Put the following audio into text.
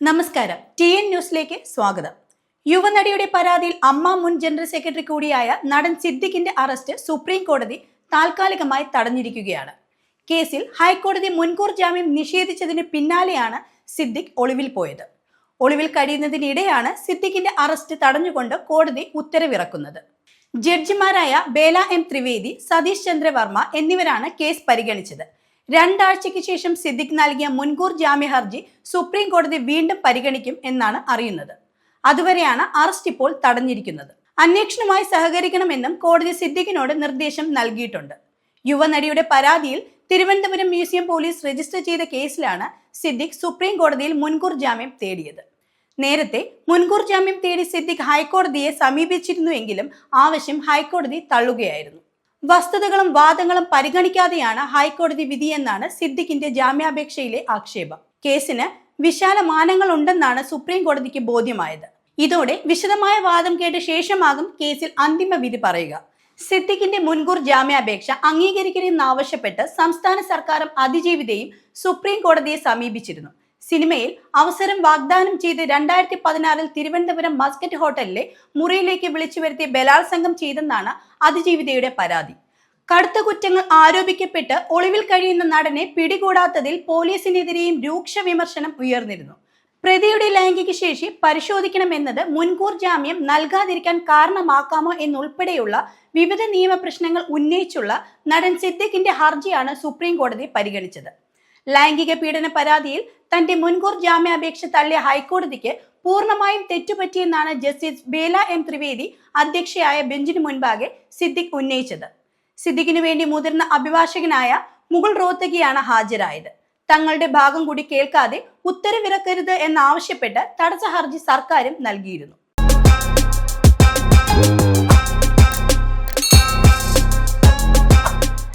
നമസ്കാരം. T N ന്യൂസിലേക്ക് സ്വാഗതം. യുവനടിയുടെ പരാതിയിൽ അമ്മ മുൻ ജനറൽ സെക്രട്ടറി കൂടിയായ നടൻ സിദ്ദിഖിന്റെ അറസ്റ്റ് സുപ്രീം കോടതി താൽക്കാലികമായി തടഞ്ഞിരിക്കുകയാണ്. കേസിൽ ഹൈക്കോടതി മുൻകൂർ ജാമ്യം നിഷേധിച്ചതിന് പിന്നാലെയാണ് സിദ്ദിഖ് ഒളിവിൽ പോയത്. ഒളിവിൽ കഴിയുന്നതിനിടെയാണ് സിദ്ദിഖിന്റെ അറസ്റ്റ് തടഞ്ഞുകൊണ്ട് കോടതി ഉത്തരവിറക്കുന്നത്. ജഡ്ജിമാരായ ബേല എം ത്രിവേദി സതീഷ് ചന്ദ്രവർമ്മ എന്നിവരാണ് കേസ് പരിഗണിച്ചത്. രണ്ടാഴ്ചയ്ക്ക് ശേഷം സിദ്ദിഖ് നൽകിയ മുൻകൂർ ജാമ്യ ഹർജി സുപ്രീം കോടതി വീണ്ടും പരിഗണിക്കും എന്നാണ് അറിയുന്നത്. അതുവരെയാണ് അറസ്റ്റ് ഇപ്പോൾ തടഞ്ഞിരിക്കുന്നത്. അന്വേഷണവുമായി സഹകരിക്കണമെന്നും കോടതി സിദ്ദിഖിനോട് നിർദ്ദേശം നൽകിയിട്ടുണ്ട്. യുവനടിയുടെ പരാതിയിൽ തിരുവനന്തപുരം മ്യൂസിയം പോലീസ് രജിസ്റ്റർ ചെയ്ത കേസിലാണ് സിദ്ദിഖ് സുപ്രീം കോടതിയിൽ മുൻകൂർ ജാമ്യം തേടിയത്. നേരത്തെ മുൻകൂർ ജാമ്യം തേടി സിദ്ദിഖ് ഹൈക്കോടതിയെ സമീപിച്ചിരുന്നുവെങ്കിലും ആവശ്യം ഹൈക്കോടതി തള്ളുകയായിരുന്നു. വസ്തുതകളും വാദങ്ങളും പരിഗണിക്കാതെയാണ് ഹൈക്കോടതി വിധിയെന്നാണ് സിദ്ദിഖിന്റെ ജാമ്യാപേക്ഷയിലെ ആക്ഷേപം. കേസിന് വിശാല മാനങ്ങൾ ഉണ്ടെന്നാണ് സുപ്രീം കോടതിക്ക് ബോധ്യമായത്. ഇതോടെ വിശദമായ വാദം കേട്ട ശേഷമാകും കേസിൽ അന്തിമ വിധി പറയുക. സിദ്ദിഖിന്റെ മുൻകൂർ ജാമ്യാപേക്ഷ അംഗീകരിക്കണമെന്നാവശ്യപ്പെട്ട് സംസ്ഥാന സർക്കാരും അതിജീവിതയും സുപ്രീം കോടതിയെ സമീപിച്ചിരുന്നു. സിനിമയിൽ അവസരം വാഗ്ദാനം ചെയ്ത് രണ്ടായിരത്തി പതിനാറിൽ തിരുവനന്തപുരം മസ്കറ്റ് ഹോട്ടലിലെ മുറിയിലേക്ക് വിളിച്ചു വരുത്തി ബലാത്സംഗം ചെയ്തെന്നാണ് അതിജീവിതയുടെ പരാതി. കടുത്ത കുറ്റങ്ങൾ ആരോപിക്കപ്പെട്ട് ഒളിവിൽ കഴിയുന്ന നടനെ പിടികൂടാത്തതിൽ പോലീസിനെതിരെയും രൂക്ഷ വിമർശനം ഉയർന്നിരുന്നു. പ്രതിയുടെ ലൈംഗിക ശേഷി പരിശോധിക്കണമെന്നത് മുൻകൂർ ജാമ്യം നൽകാതിരിക്കാൻ കാരണമാക്കാമോ എന്നുൾപ്പെടെയുള്ള വിവിധ നിയമ പ്രശ്നങ്ങൾ ഉന്നയിച്ചുള്ള നടൻ സിദ്ദിഖിന്റെ ഹർജിയാണ് സുപ്രീം കോടതി പരിഗണിച്ചത്. ലൈംഗിക പീഡന പരാതിയിൽ തന്റെ മുൻകൂർ ജാമ്യാപേക്ഷ തള്ളിയ ഹൈക്കോടതിക്ക് പൂർണമായും തെറ്റുപറ്റിയെന്നാണ് ജസ്റ്റിസ് ബേല എം ത്രിവേദി അധ്യക്ഷയായ ബെഞ്ചിന് മുൻപാകെ സിദ്ദിഖ് ഉന്നയിച്ചത്. സിദ്ദിഖിനു വേണ്ടി മുതിർന്ന അഭിഭാഷകനായ മുകുൾ റോത്തകിയാണ് ഹാജരായത്. തങ്ങളുടെ ഭാഗം കൂടി കേൾക്കാതെ ഉത്തരവിറക്കരുത് എന്നാവശ്യപ്പെട്ട് തടസ്സ ഹർജി സർക്കാരും നൽകിയിരുന്നു.